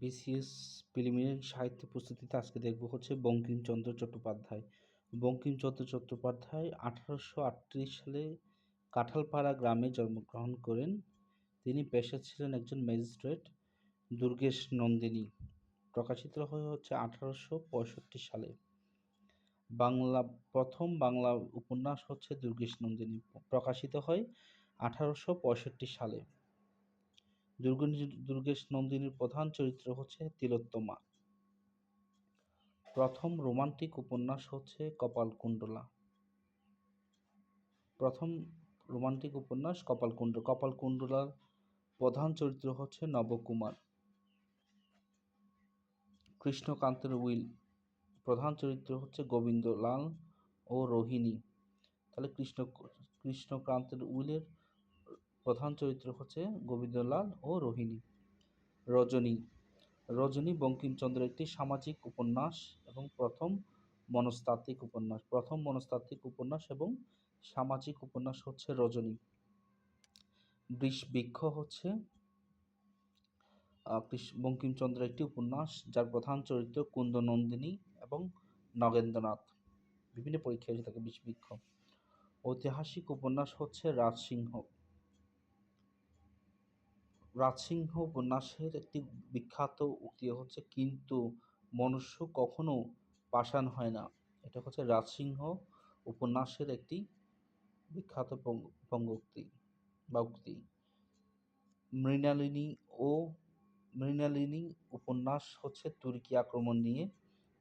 BCS preliminary সাহিত্য প্রস্তুতিতে আজকে দেখব হচ্ছে বঙ্কিমচন্দ্র চট্টোপাধ্যায়। বঙ্কিমচন্দ্র চট্টোপাধ্যায় আঠারোশো আটত্রিশ সালে কাঁঠালপাড়া গ্রামে জন্মগ্রহণ করেন। তিনি পেশা ছিলেন একজন ম্যাজিস্ট্রেট দুর্গেশ নন্দিনী। প্রকাশিত হয় হচ্ছে আঠারোশো পঁয়ষট্টি সালে। বাংলা, প্রথম বাংলা উপন্যাস হচ্ছে দুর্গেশ নন্দিনী। প্রকাশিত হয় আঠারোশো পঁয়ষট্টি সালে। দুর্গেশ নন্দিনীর প্রধান চরিত্র হচ্ছে তিলোত্তমা। প্রথম রোমান্টিক উপন্যাস হচ্ছে কপালকুণ্ডলা। প্রথম রোমান্টিক উপন্যাস কপালকুণ্ড, কপালকুণ্ডলার প্রধান চরিত্র হচ্ছে নবকুমার। কৃষ্ণকান্তের উইল প্রধান চরিত্র হচ্ছে গোবিন্দলাল ও রোহিণী। তাহলে কৃষ্ণ, কৃষ্ণকান্তের উইলের প্রধান চরিত্র হচ্ছে গোবিন্দলাল ও রোহিণী। রজনী। রজনী বঙ্কিমচন্দ্রের একটি সামাজিক উপন্যাস এবং প্রথম মনস্তাত্ত্বিক উপন্যাস। প্রথম মনস্তাত্ত্বিক উপন্যাস এবং সামাজিক উপন্যাস হচ্ছে রজনী। বৃক্ষ হচ্ছে বঙ্কিমচন্দ্রের একটি উপন্যাস যার প্রধান চরিত্র কুন্দনন্দিনী এবং নগেন্দ্রনাথ। বিভিন্ন পরীক্ষায় এসে থাকে বৃক্ষ ঐতিহাসিক উপন্যাস হচ্ছে রাজসিংহ। রাজসিংহ উপন্যাসের একটি বিখ্যাত উক্তি হচ্ছে, কিন্তু মনুষ্য কখনো পাষাণ হয় না। এটা হচ্ছে রাজসিংহ উপন্যাসের একটি বিখ্যাত পঙ্গোক্তি বা উক্তি। মৃণালিনী ও মৃণালিনী উপন্যাস হচ্ছে তুর্কি আক্রমণ নিয়ে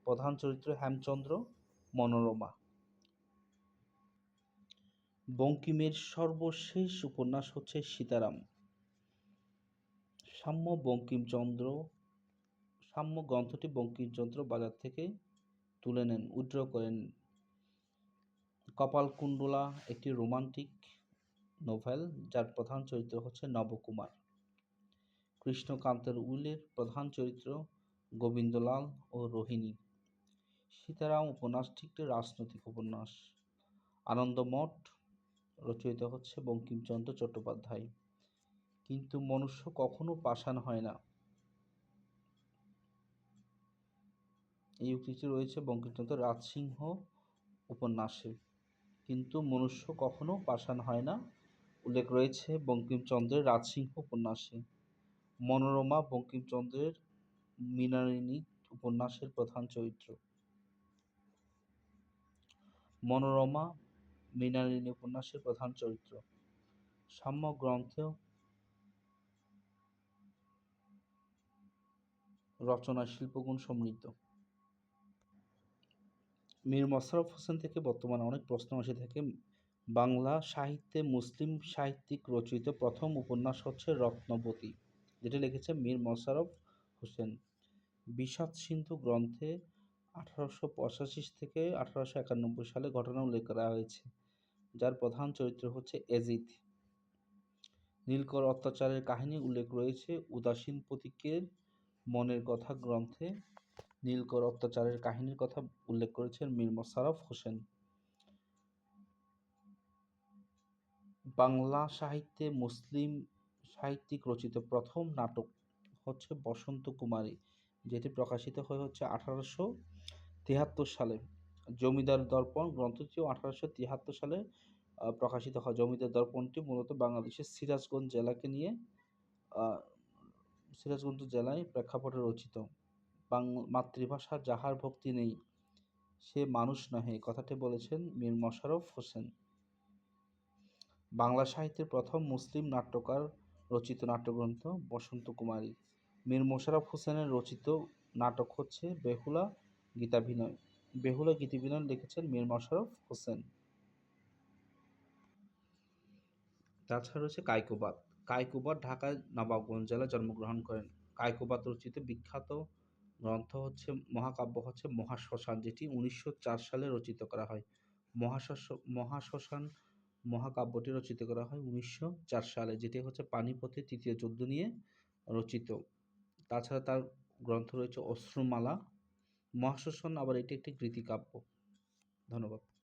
প্রধান চরিত্র হেমচন্দ্র মনোরমা। বঙ্কিমের সর্বশেষ উপন্যাস হচ্ছে সীতারাম। সাম্য বঙ্কিমচন্দ্র, সাম্য গ্রন্থটি বঙ্কিমচন্দ্র বাজার থেকে তুলে নেন উইড্র করেন। কপালকুণ্ডলা একটি রোমান্টিক নোভেল যার প্রধান চরিত্র হচ্ছে নবকুমার। কৃষ্ণকান্তের উইলের প্রধান চরিত্র গোবিন্দলাল ও রোহিণী। সীতারাম উপন্যাসটি একটি রাজনৈতিক উপন্যাস। আনন্দমঠ রচয়িত হচ্ছে বঙ্কিমচন্দ্র চট্টোপাধ্যায়। কিন্তু মনুষ্য কখনো পাষাণ হয় না। এই উক্তিটি রয়েছে বঙ্কিমচন্দ্র রাজসিংহ উপন্যাসে। কিন্তু মনুষ্য কখনো পাষাণ হয় না। উল্লেখ রয়েছে বঙ্কিমচন্দ্রের রাজসিংহ উপন্যাসে। মনোরমা বঙ্কিমচন্দ্রের মৃণালিনী উপন্যাসের প্রধান চরিত্র। মনোরমা মৃণালিনী উপন্যাসের প্রধান চরিত্র। সাম্য গ্রন্থে রচনা শিল্পগুণ সমৃদ্ধ। মীর মোশাররফ হোসেন থেকে বর্তমানে অনেক প্রশ্ন আসে থাকে। বাংলা সাহিত্যে মুসলিম সাহিত্যিক রচিত প্রথম উপন্যাস হচ্ছে রত্নবতী, যেটা লিখেছে মীর মোশাররফ হোসেন। বিষাদ সিন্ধু গ্রন্থে আঠারোশো পঁচাশি থেকে আঠারোশো একানব্বই সালে ঘটনা উল্লেখ করা হয়েছে, যার প্রধান চরিত্র হচ্ছে এজিদ। নীলকর অত্যাচারের কাহিনী উল্লেখ রয়েছে। উদাসীন প্রতীকের মনের কথা গ্রন্থে নীলকর অত্যাচারের কাহিনীর কথা উল্লেখ করেছেন মীর মোশাররফ হোসেন। বাংলা সাহিত্যে মুসলিম সাহিত্যিক রচিত প্রথম নাটক হচ্ছে বসন্ত কুমারী, যেটি প্রকাশিত হয়ে হচ্ছে আঠারোশো তিয়াত্তর সালে। জমিদার দর্পণ গ্রন্থটিও আঠারোশো তিয়াত্তর সালে প্রকাশিত হয়। জমিদার দর্পণটি মূলত বাংলাদেশের সিরাজগঞ্জ জেলাকে নিয়ে সিরাজগঞ্জ জেলায় প্রেক্ষাপটে রচিত। বাং মাতৃভাষা যাহার ভক্তি নেই, সে মানুষ নহে কথাটি বলেছেন মীর মশারফ হোসেন। বাংলা সাহিত্যের প্রথম মুসলিম নাট্যকার রচিত নাট্যগ্রন্থ বসন্ত কুমারী। মীর মোশাররফ হোসেনের রচিত নাটক হচ্ছে বেহুলা গীতাভিনয়। বেহুলা গীতাভিনয় লিখেছেন মীর মোশাররফ হোসেন। তাছাড়া রয়েছে কায়কোবাদ। কায়কোবাদ ঢাকায় নবাবগঞ্জ জেলায় জন্মগ্রহণ করেন। কায়কোবাদ রচিত বিখ্যাত গ্রন্থ হচ্ছে মহাকাব্য হচ্ছে মহাশ্মশান, যেটি উনিশশো চার সালে রচিত করা হয়। মহাশ্মশ, মহাশ্মশান মহাকাব্যটি রচিত করা হয় উনিশশো চার সালে, যেটি হচ্ছে পানিপথের তৃতীয় যুদ্ধ নিয়ে রচিত। তাছাড়া তার গ্রন্থ রয়েছে অশ্রুমালা। মহাশ্মশান আবার এটি একটি কৃতিকাব্য। ধন্যবাদ।